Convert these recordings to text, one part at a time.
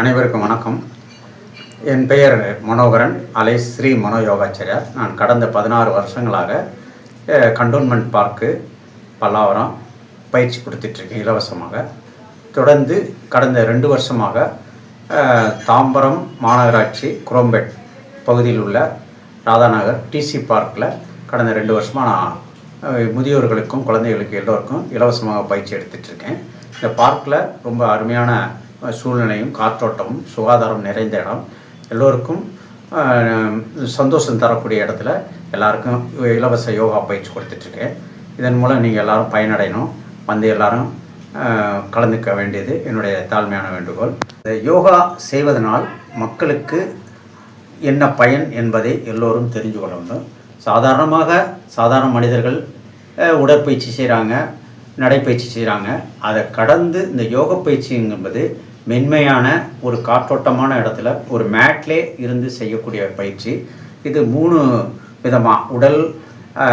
அனைவருக்கும் வணக்கம். என் பெயர் மனோகரன் அலை ஸ்ரீ மனோ யோகாச்சாரியார் நான் கடந்த பதினாறு வருஷங்களாக கண்டோன்மெண்ட் பார்க்கு பல்லாவரம் பயிற்சி கொடுத்துட்ருக்கேன் இலவசமாக. தொடர்ந்து கடந்த ரெண்டு வருஷமாக தாம்பரம் மாநகராட்சி குரோம்பேட் பகுதியில் உள்ள ராதாநகர் டிசி பார்க்கில் கடந்த ரெண்டு வருஷமாக நான் முதியோர்களுக்கும் குழந்தைகளுக்கு எல்லோருக்கும் இலவசமாக பயிற்சி எடுத்துகிட்ருக்கேன் இந்த பார்க்கில் ரொம்ப அருமையான சூழ்நிலையும் காற்றோட்டமும் சுகாதாரம் நிறைந்த இடம். எல்லோருக்கும் சந்தோஷம் தரக்கூடிய இடத்துல எல்லாருக்கும் இலவச யோகா பயிற்சி கொடுத்துட்ருக்கேன். இதன் மூலம் நீங்கள் எல்லாரும் பயனடையணும். வந்து எல்லாரும் கலந்துக்க வேண்டியது என்னுடைய தாழ்மையான வேண்டுகோள். இந்த யோகா செய்வதனால் மக்களுக்கு என்ன பயன் என்பதை எல்லோரும் தெரிஞ்சு கொள்ள வேண்டும். சாதாரணமாக சாதாரண மனிதர்கள் உடற்பயிற்சி செய்கிறாங்க நடைப்பயிற்சி செய்கிறாங்க அதை கடந்து இந்த யோக பயிற்சி என்பது மென்மையான ஒரு காற்றோட்டமான இடத்துல ஒரு மேட்லே இருந்து செய்யக்கூடிய பயிற்சி. இது மூணு விதமாக உடல்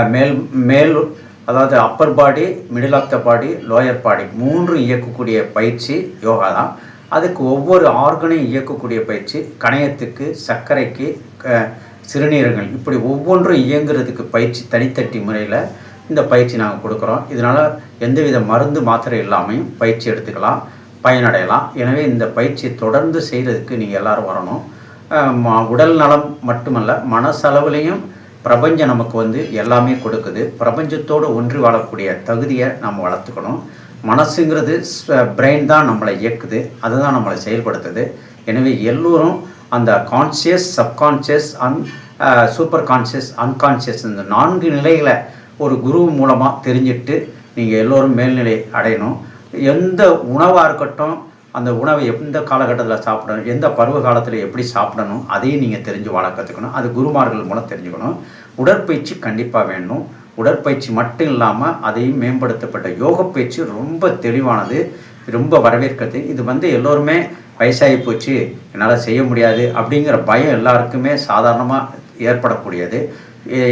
மேல் மேல் அதாவது upper body middle of the body lower body மூன்று இயக்கக்கூடிய பயிற்சி யோகா தான். அதுக்கு ஒவ்வொரு ஆர்கனையும் இயக்கக்கூடிய பயிற்சி கணையத்துக்கு சர்க்கரைக்கு க- சிறுநீரகங்கள். இப்படி ஒவ்வொன்றும் இயங்குறதுக்கு பயிற்சி தனித்தட்டி முறையில் இந்த பயிற்சி நாங்கள் கொடுக்குறோம். இதனால் எந்தவித மருந்து மாத்திரை இல்லாமையும் பயிற்சி எடுத்துக்கலாம். பயனடையலாம். எனவே இந்த பயிற்சியை தொடர்ந்து செய்கிறதுக்கு நீங்கள் எல்லாரும் வரணும். உடல் நலம் மட்டுமல்ல மனசளவுலேயும் பிரபஞ்சம் நமக்கு வந்து எல்லாமே கொடுக்குது. பிரபஞ்சத்தோடு ஒன்றி வாழக்கூடிய தகுதியை நம்ம வளர்த்துக்கணும். மனசுங்கிறது பிரெயின் தான் நம்மளை இயக்குது. அதுதான் நம்மளை செயல்படுத்துது. எனவே எல்லோரும் அந்த கான்சியஸ் சப்கான்ஷியஸ் அன் சூப்பர் கான்சியஸ் அன்கான்சியஸ் இந்த நான்கு நிலைகளை ஒரு குரு மூலமாக தெரிஞ்சுட்டு நீங்கள் எல்லோரும் மேல்நிலை அடையணும். எந்த உணவாக இருக்கட்டும் அந்த உணவை எந்த காலகட்டத்தில் சாப்பிடணும் எந்த பருவ காலத்தில் எப்படி சாப்பிடணும் அதையும் நீங்கள் தெரிஞ்சு வாழ கற்றுக்கணும் அது குருமார்கள் மூலம் தெரிஞ்சுக்கணும். உடற்பயிற்சி கண்டிப்பாக வேணும். உடற்பயிற்சி மட்டும் இல்லாமல் அதையும் மேம்படுத்தப்பட்ட யோக பயிற்சி ரொம்ப தெளிவானது ரொம்ப வரவேற்கிறது இது வந்து எல்லோருமே வயசாகி போச்சு என்னால் செய்ய முடியாது அப்படிங்கிற பயம் எல்லாருக்குமே சாதாரணமாக ஏற்படக்கூடியது.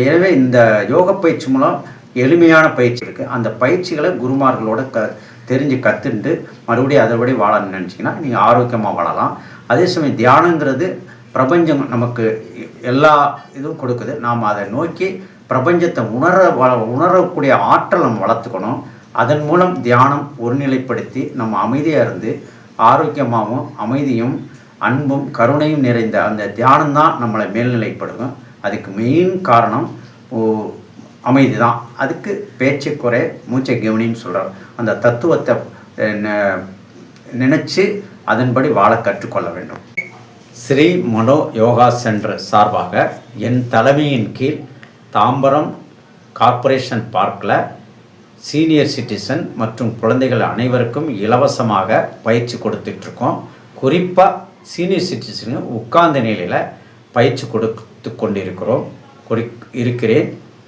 எனவே இந்த யோக பயிற்சி மூலம் எளிமையான பயிற்சி இருக்குது அந்த பயிற்சிகளை குருமார்களோட க தெரிஞ்சு கற்றுண்டு மறுபடியும் அதைபடி வாழணும்னு நினச்சிங்கன்னா நீங்கள் ஆரோக்கியமாக வாழலாம். அதே சமயம் தியானங்கிறது பிரபஞ்சம் நமக்கு எல்லா இதுவும் கொடுக்குது. நாம் அதை நோக்கி பிரபஞ்சத்தை உணர வள உணரக்கூடிய ஆற்றல் நம்ம வளர்த்துக்கணும். அதன் மூலம் தியானம் ஒருநிலைப்படுத்தி நம்ம அமைதியாக இருந்து ஆரோக்கியமாகவும் அமைதியும் அன்பும் கருணையும் நிறைந்த அந்த தியானம் தான் நம்மளை மேல்நிலைப்படுத்தும். அதுக்கு மெயின் காரணம் ஓ- அமைதி தான் அதுக்கு பேச்சு குறை மூச்சை கவனின்னு சொல்கிறார் அந்த தத்துவத்தை நினச்சி அதன்படி வாழ கற்றுக்கொள்ள வேண்டும். ஸ்ரீ மனோ யோகா சென்டர் சார்பாக என் தலைமையின் கீழ் தாம்பரம் கார்ப்பரேஷன் பார்க்கில் சீனியர் சிட்டிசன் மற்றும் குழந்தைகள் அனைவருக்கும் இலவசமாக பயிற்சி கொடுத்துட்ருக்கோம். குறிப்பாக சீனியர் சிட்டிசனுக்கு உட்கார்ந்த நிலையில் பயிற்சி கொடுத்து கொண்டிருக்கிறோம். குறி இருக்கிறேன்.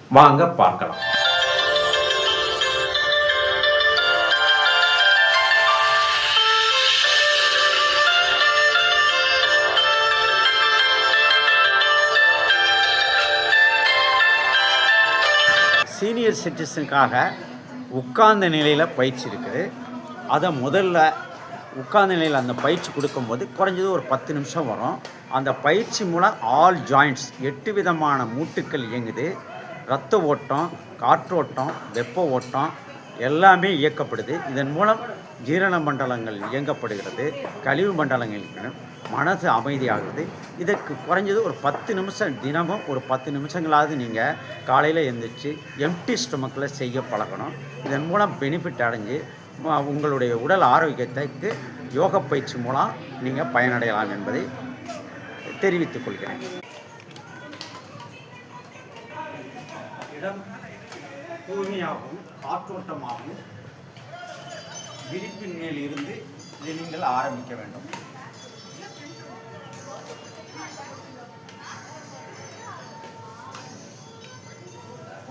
வாங்க பார்க்கலாம். சீனியர் சிட்டிசனுக்காக உட்கார்ந்த நிலையில் பயிற்சி இருக்குது. அதை முதல்ல உட்கார்ந்த நிலையில் அந்த பயிற்சி கொடுக்கும்போது குறைஞ்சது ஒரு பத்து நிமிஷம் வரும். அந்த பயிற்சி மூலம் ஆல் ஜாயிண்ட்ஸ் எட்டு விதமான மூட்டுக்கள் இயங்குது. இரத்த ஓட்டம் காற்றோட்டம் வெப்ப ஓட்டம் எல்லாமே இயக்கப்படுது. இதன் மூலம் ஜீரண மண்டலங்கள் இயங்கப்படுகிறது கழிவு மண்டலங்கள் மனது மனசு இதற்கு குறைஞ்சது ஒரு பத்து நிமிஷம் தினமும் ஒரு பத்து நிமிஷங்களாவது நீங்கள் காலையில் எழுந்திரிச்சு எம்டி ஸ்டொமக்கில் செய்ய பழகணும். இதன் மூலம் பெனிஃபிட் அடைஞ்சு உங்களுடைய உடல் ஆரோக்கியத்துக்கு யோக பயிற்சி மூலம் நீங்கள் பயனடையலாம் என்பதை தெரிவித்துக் கொள்கிறேன். இடம் தூய்மையாகவும் காற்றோட்டமாகவும் விரிப்பின் மேல் இருந்து இதை நீங்கள் ஆரம்பிக்க வேண்டும்.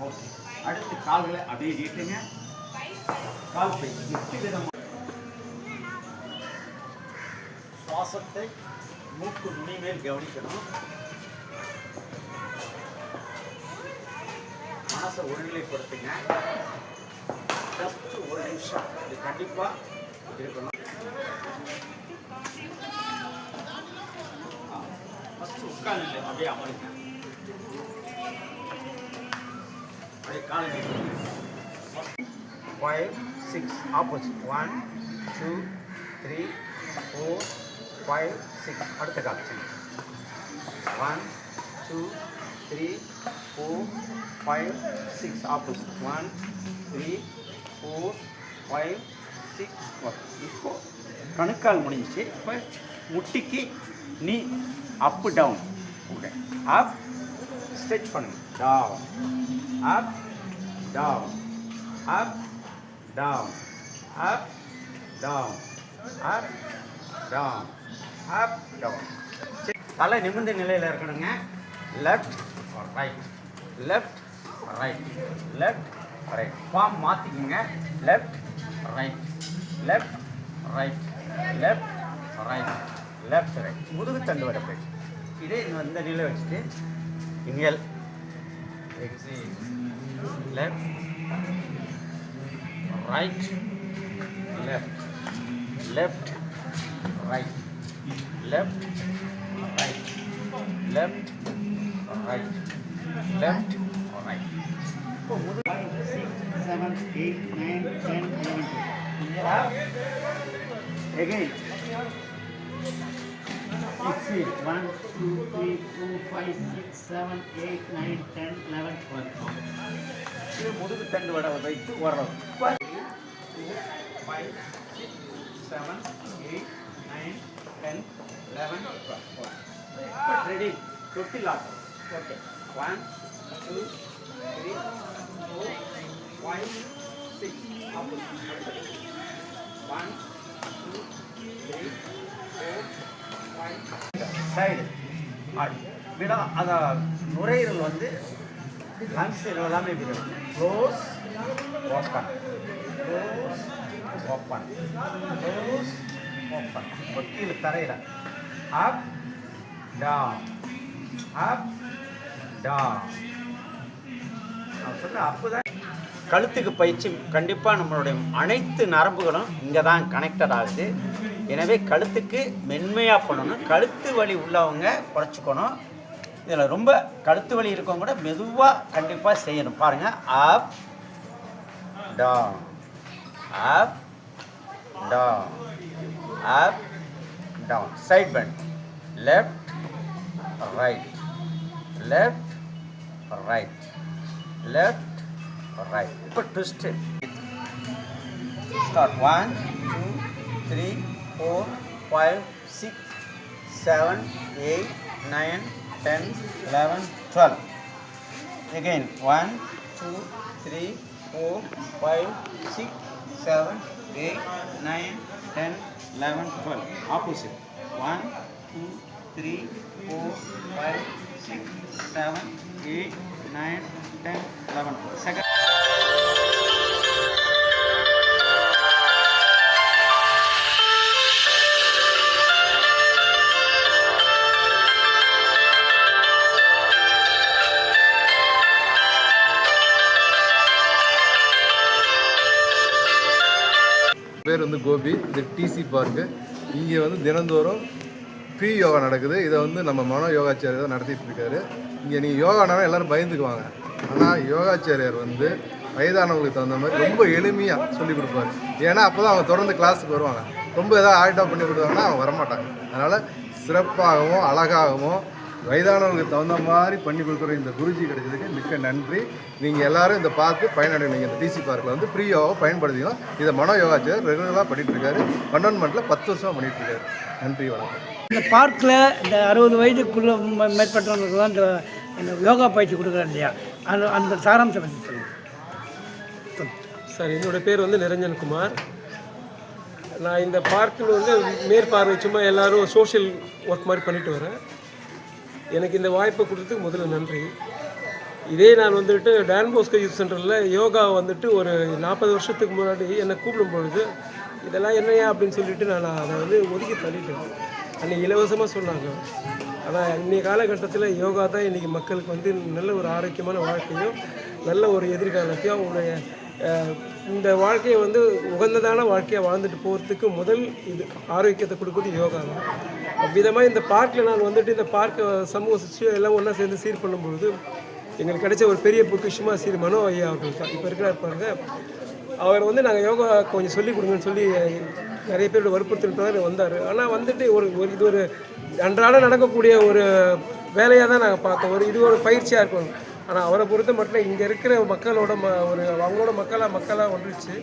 ஓகே. அடுத்து கால்களை அப்படியே நீட்டுங்க. கால் பை எட்டு விதமாக சுவாசத்தை மூக்கு நுனி மேல் கவனிக்கணும். மனசை ஒருநிலைப்படுத்துங்க. ஜஸ்ட் ஒரு நிமிஷம். இது கண்டிப்பாக இருக்கணும். உட்கார்ந்து அப்படியே அமருங்க அப்படியே காலை five six opposite one two three four five six அடுத்த கால் one two three four five six opposite one three four five six இப்போ கணுக்கால் முடிஞ்சிச்சு. இப்போ முட்டிக்கு நீ up down okay up stretch பண்ணுங்க. Down up down up down up down up down up down தலை நிமிர்ந்த நிலையில் இருக்கணுங்க. Left right left right left right form மாற்றிக்கோங்க left right left right left right left right முதுகு தண்டு வர போயிடுச்சு. இதே இந்த- நிலை வச்சுட்டு inhale left right left left right left right left right, left or right. Five, six, seven, eight, nine, ten, eleven. Again. Six, eight, one, two, three, four, five, six, seven, eight, nine, ten, eleven, twelve. ಇದು ಮುಗಿದು ten ವಡ right ವರ five six seven eight nine ten eleven twelve ready twenty last okay one two three four five six one two three four five side விட அந்த நுரையீரல் வந்து lungs எல்லாமே விடும். Close open close open close open கீழே தரையில். Up down அப் அப்போதான் கழுத்துக்கு பயிற்சி கண்டிப்பாக நம்மளுடைய அனைத்து நரம்புகளும் இங்கே தான் கனெக்டட் ஆகுது. எனவே கழுத்துக்கு மென்மையாக பண்ணணும். கழுத்து வலி உள்ளவங்க குறைச்சிக்கணும். இதில் ரொம்ப கழுத்து வலி இருக்கவங்க கூட மெதுவாக கண்டிப்பாக செய்யணும். பாருங்கள் up down up down up down side bend left right left right. Left right. Put twist it. Start. One two three four five six seven eight nine ten eleven twelve. Again. One two three four five six seven eight nine ten eleven twelve. Opposite. One two three four five six seven 8, 9, 10, 11. Second. பேர் வந்து கோபி இது DC park இங்கே வந்து தினந்தோறும் free yoga நடக்குது. இதை வந்து நம்ம மனோ யோகாச்சாரியர் தான் நடத்திட்டு இருக்காரு. இங்கே நீங்கள் யோகானாலும் எல்லாரும் பயந்துக்குவாங்க. ஆனால் யோகாச்சாரியார் வந்து வயதானவங்களுக்கு தகுந்த மாதிரி ரொம்ப எளிமையாக சொல்லி கொடுப்பாரு. ஏன்னா அப்போ தான் அவங்க தொடர்ந்து கிளாஸுக்கு வருவாங்க. ரொம்ப ஏதாவது ஆல்ட்டாக பண்ணி கொடுத்தாங்கன்னா அவங்க வரமாட்டாங்க. அதனால் சிறப்பாகவும் அழகாகவும் வயதானவங்களுக்கு தகுந்த மாதிரி பண்ணி கொடுக்குற இந்த குருஜி கிடைச்சதுக்கு மிக்க நன்றி. நீங்கள் எல்லாரும் இதை பார்த்து பயனடைவீங்க. இந்த டிசி பார்க்கில் வந்து ஃப்ரீ பயன்படுத்திக்கலாம் இதை மனோ யோகாச்சாரியர் ரெகுலராக பண்ணிட்டு இருக்காரு. கண்டோன்மெண்ட்டில் பத்து வருஷமாக பண்ணிட்டு இருக்காரு. நன்றி வணக்கம். இந்த பார்க்கில் இந்த அறுபது வயதுக்குள்ள ம- மேற்பட்டவங்களுக்கு தான் இந்த இந்த யோகா பயிற்சி கொடுக்குறாங்க இல்லையா? அந்த அந்த சாராம்சம் பற்றி சொல்லுங்கள் சார் என்னோட பேர் வந்து நிரஞ்சன் குமார். நான் இந்த பார்க்கில் வந்து மேற்பார்வை சும்மா எல்லாரும் சோஷியல் ஒர்க் மாதிரி பண்ணிட்டு வரேன். எனக்கு இந்த வாய்ப்பை கொடுத்ததுக்கு முதல்ல நன்றி. இதே நான் வந்துட்டு டான் போஸ்கோ யூத் சென்டரில் யோகா வந்துட்டு ஒரு நாற்பது வருஷத்துக்கு முன்னாடி என்னை கூப்பிடும் பொழுது இதெல்லாம் என்னையா அப்படின்னு சொல்லிட்டு நான் அதை வந்து ஒதுக்கி தள்ளிட்டேன். அன்றைக்கி இலவசமாக சொன்னாங்க. ஆனால் இன்றைய காலகட்டத்தில் யோகா தான் இன்றைக்கி மக்களுக்கு வந்து நல்ல ஒரு ஆரோக்கியமான வாழ்க்கையும் நல்ல ஒரு எதிர்காலத்தையும் அவங்களுடைய இந்த வாழ்க்கையை வந்து உகந்ததான வாழ்க்கையை வாழ்ந்துட்டு போகிறதுக்கு முதல் இது ஆரோக்கியத்தை கொடுக்குறது யோகா தான். அவ்விதமாக இந்த பார்க்கில் நான் வந்துட்டு இந்த பார்க்கை சமூக சுற்றி எல்லாம் ஒன்றா சேர்ந்து சீர் பண்ணும்பொழுது எங்களுக்கு கிடைச்ச ஒரு பெரிய பொக்கிஷமாக சீர் மனோ ஐயா அவர்கள் தான். இப்போ இருக்கிறார் பாருங்க அவர் வந்து நாங்கள் யோகா கொஞ்சம் சொல்லிக் கொடுங்கன்னு சொல்லி நிறைய பேரோட வற்புறுத்தல் வந்தார். ஆனால் வந்துட்டு ஒரு ஒரு இது ஒரு அன்றாட நடக்கக்கூடிய ஒரு வேலையாக தான் நாங்கள் பார்த்தோம். ஒரு இது ஒரு பயிற்சியாக இருக்கும். ஆனால் அவரை பொறுத்த மட்டும் இங்கே இருக்கிற மக்களோட ம ஒரு அவங்களோட மக்களாக மக்களாக ஒன்றுச்சு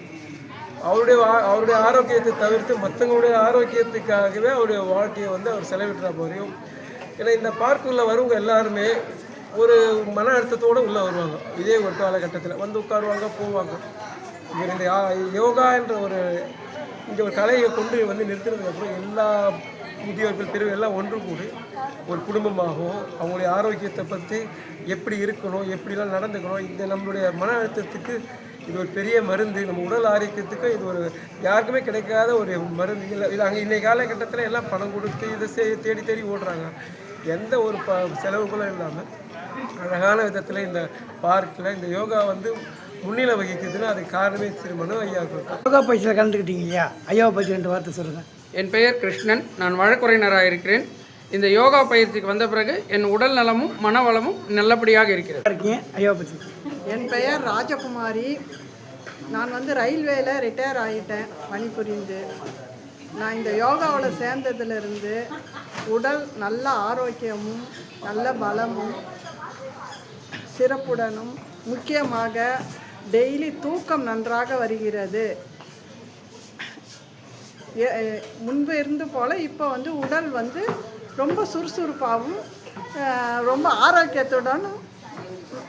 அவருடைய அவருடைய ஆரோக்கியத்தை தவிர்த்து மற்றவங்களுடைய ஆரோக்கியத்துக்காகவே அவருடைய வாழ்க்கையை வந்து அவர் செலவிட்டுறா போறையும் ஏன்னா இந்த பார்க்குள்ளே வரவங்க எல்லாருமே ஒரு மன அழுத்தத்தோடு உள்ளே வருவாங்க. இதே ஒரு காலகட்டத்தில் வந்து உட்காருவாங்க போவாங்க. இந்த யா- யோகா என்ற ஒரு இந்த ஒரு கலையை கொண்டு வந்து நிறுத்தினதுக்கப்புறம் எல்லா முதியோர்கள் பிரிவு எல்லாம் ஒன்று கூடி ஒரு குடும்பமாகவும் அவங்களுடைய ஆரோக்கியத்தை பற்றி எப்படி இருக்கணும் எப்படிலாம் நடந்துக்கணும் இந்த நம்மளுடைய மன அழுத்தத்துக்கு இது ஒரு பெரிய மருந்து நம்ம உடல் ஆரோக்கியத்துக்கு இது ஒரு யாருக்குமே கிடைக்காத ஒரு மருந்து. இல்லை இது அங்கே இன்றைய காலகட்டத்தில் எல்லாம் பணம் கொடுத்து இதை சே தேடி தேடி ஓடுறாங்க. எந்த ஒரு ப செலவுகளும் இல்லாமல் அழகான விதத்தில் இந்த பார்க்கில் இந்த யோகா வந்து முன்னிலை வகிக்குதுன்னா அதுக்கு காரணமே திரு மனோ ஐயா யோகா பயிற்சியில் கலந்துக்கிட்டீங்க இல்லையா? ஐயாவை பற்றி ரெண்டு வார்த்தை சொல்லுங்கள் என் பெயர் கிருஷ்ணன். நான் வழக்குரைஞராக இருக்கிறேன். இந்த யோகா பயிற்சிக்கு வந்த பிறகு என் உடல் நலமும் மனவளமும் நல்லபடியாக இருக்கிறது. இருக்கீங்க ஐயாவை பற்றி என் பெயர் ராஜகுமாரி. நான் வந்து ரயில்வேல ரிட்டையர் ஆகிட்டேன் பணிபுரிந்து. நான் இந்த யோகாவில் சேர்ந்ததுலேருந்து உடல் நல்ல ஆரோக்கியமும் நல்ல பலமும் சிறப்புடனும் முக்கியமாக டெய்லி தூக்கம் நன்றாக வருகிறது. முன்பு இருந்து போல் இப்போ வந்து உடல் வந்து ரொம்ப சுறுசுறுப்பாகவும் ரொம்ப ஆரோக்கியத்துடனும்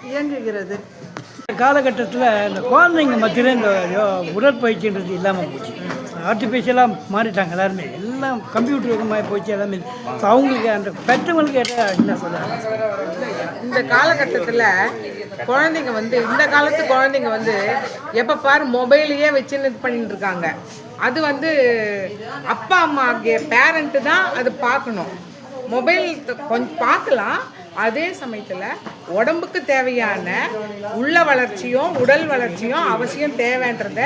இயங்குகிறது. காலகட்டத்தில் இந்த குழந்தைங்க மத்தியில் இந்த உடற்பயிற்சின்றது இல்லாமல் போச்சு. ஆர்டிஃபிஷியலாக மாறிட்டாங்க எல்லாருமே. எல்லாம் கம்ப்யூட்டர் யுகமாக போச்சு எல்லாமே. ஸோ அவங்களுக்கு அந்த பெற்றவங்களுக்கு கேட்டால் என்ன சொல்லுவாங்க இந்த காலகட்டத்தில் குழந்தைங்க வந்து இந்த காலத்து குழந்தைங்க வந்து எப்போ பாரு மொபைலையே வச்சுன்னு இது பண்ணிட்டு இருக்காங்க. அது வந்து அப்பா அம்மா பேரண்ட்டு தான் அது பார்க்கணும். மொபைல் கொஞ்சம் பார்க்கலாம். அதே சமயத்தில் உடம்புக்கு தேவையான உள்ள வளர்ச்சியும் உடல் வளர்ச்சியும் அவசியம் தேவைன்றத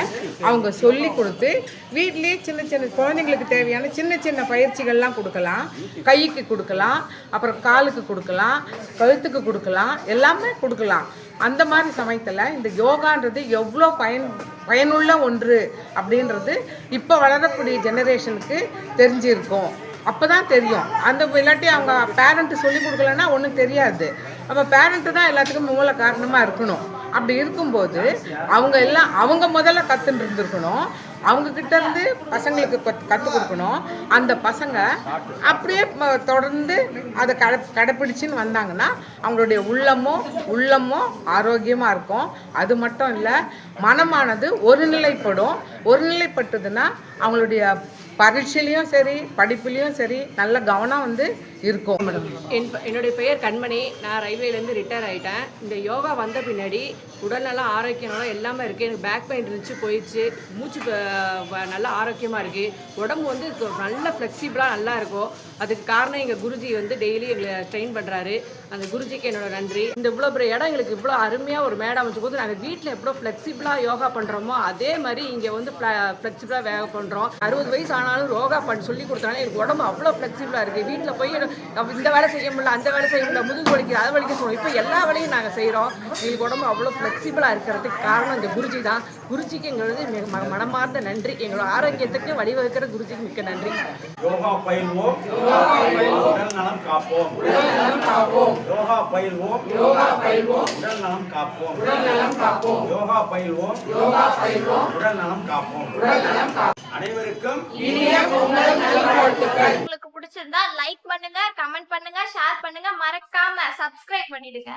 அவங்க சொல்லி கொடுத்து வீட்லேயே சின்ன சின்ன குழந்தைங்களுக்கு தேவையான சின்ன சின்ன பயிற்சிகள்லாம் கொடுக்கலாம். கைக்கு கொடுக்கலாம் அப்புறம் காலுக்கு கொடுக்கலாம் கழுத்துக்கு கொடுக்கலாம் எல்லாமே கொடுக்கலாம். அந்த மாதிரி சமயத்தில் இந்த யோகான்றது எவ்வளோ பயன் பயனுள்ள ஒன்று அப்படின்றது இப்போ வளரக்கூடிய ஜெனரேஷனுக்கு தெரிஞ்சிருக்கும். அப்போ தான் தெரியும். அந்த இல்லாட்டி அவங்க பேரண்ட்டு சொல்லி கொடுக்கலன்னா ஒன்றும் தெரியாது. அப்போ பேரண்ட்டு தான் எல்லாத்துக்கும் மூல காரணமாக இருக்கணும். அப்படி இருக்கும்போது அவங்க எல்லாம் அவங்க முதல்ல கற்றுன்னு இருந்திருக்கணும். அவங்க கிட்ட இருந்து பசங்களுக்கு கற்றுக் கொடுக்கணும். அந்த பசங்க அப்படியே தொடர்ந்து அதை கடை கடைப்பிடிச்சின்னு வந்தாங்கன்னா அவங்களுடைய உள்ளமும் உள்ளமும் ஆரோக்கியமாக இருக்கும். அது மட்டும் இல்லை மனமானது ஒருநிலைப்படும். ஒருநிலைப்பட்டதுன்னா அவங்களுடைய பரீட்சையிலையும் சரி படிப்புலேயும் சரி நல்ல கவனம் வந்து இருக்கும். என் என்னுடைய பெயர் கண்மணி. நான் ரயில்வேலேருந்து ரிட்டையர் ஆகிட்டேன் இந்த யோகா வந்த பின்னாடி உடல்நலம் ஆரோக்கியம்லாம் எல்லாமே இருக்குது எனக்கு பேக் பெயின் இருந்துச்சு போயிடுச்சு. மூச்சு நல்லா ஆரோக்கியமாக இருக்குது உடம்பு வந்து நல்லா நல்ல ஃப்ளெக்சிபிளாக நல்லா இருக்கும். அதுக்கு காரணம் எங்கள் குருஜி வந்து டெய்லி எங்களை ட்ரெயின் பண்ணுறாரு அந்த குருஜிக்கு என்னோட நன்றி. இந்த இவ்வளோ பெரிய இடம் எங்களுக்கு இவ்வளோ அருமையாக ஒரு மேடம் அமைச்சு போது நாங்கள் வீட்டில் எவ்வளோ ஃப்ளெக்சிபிளாக யோகா பண்ணுறோமோ அதே மாதிரி இங்கே வந்து ஃப்ளெக்சிபிளாக வேக பண்ணுறோம் அறுபது வயசு ஆனாலும் யோகா பண்ண சொல்லி கொடுத்தாலும் எனக்கு உடம்பு அவ்வளோ ஃப்ளெக்சிபிளாக இருக்குது வீட்டில் போய் எனக்கு இந்த வேலை செய்ய முடியல அந்த வேலை செய்ய முடியல முதுகு வலிக்குது அதை வலிக்க சொல்லுவோம். இப்போ எல்லா வேலையும் நாங்கள் செய்கிறோம் எங்களுக்கு உடம்பு அவ்வளோ ஃப்ளெக்சிபிளாக இருக்கிறதுக்கு காரணம் இந்த குருஜி தான். குருஜிக்கு எங்களது மனமார்ந்த நன்றி. எங்களோட ஆரோக்கியத்துக்கு வழிவகுக்கிற குருஜிக்கு மிக்க நன்றி. யோகா பயில்வோம் உடல் நலம் காப்போம். யோகா பயில்வோம். உடல் நலம் காப்போம். யோகா பயில்வோம். உடல் நலம் காப்போம். அனைவருக்கும் உங்களுக்கு பிடிச்சிருந்தா லைக் பண்ணுங்க கமெண்ட் பண்ணுங்க ஷேர் பண்ணுங்க. மறக்காம சப்ஸ்கிரைப் பண்ணிடுங்க.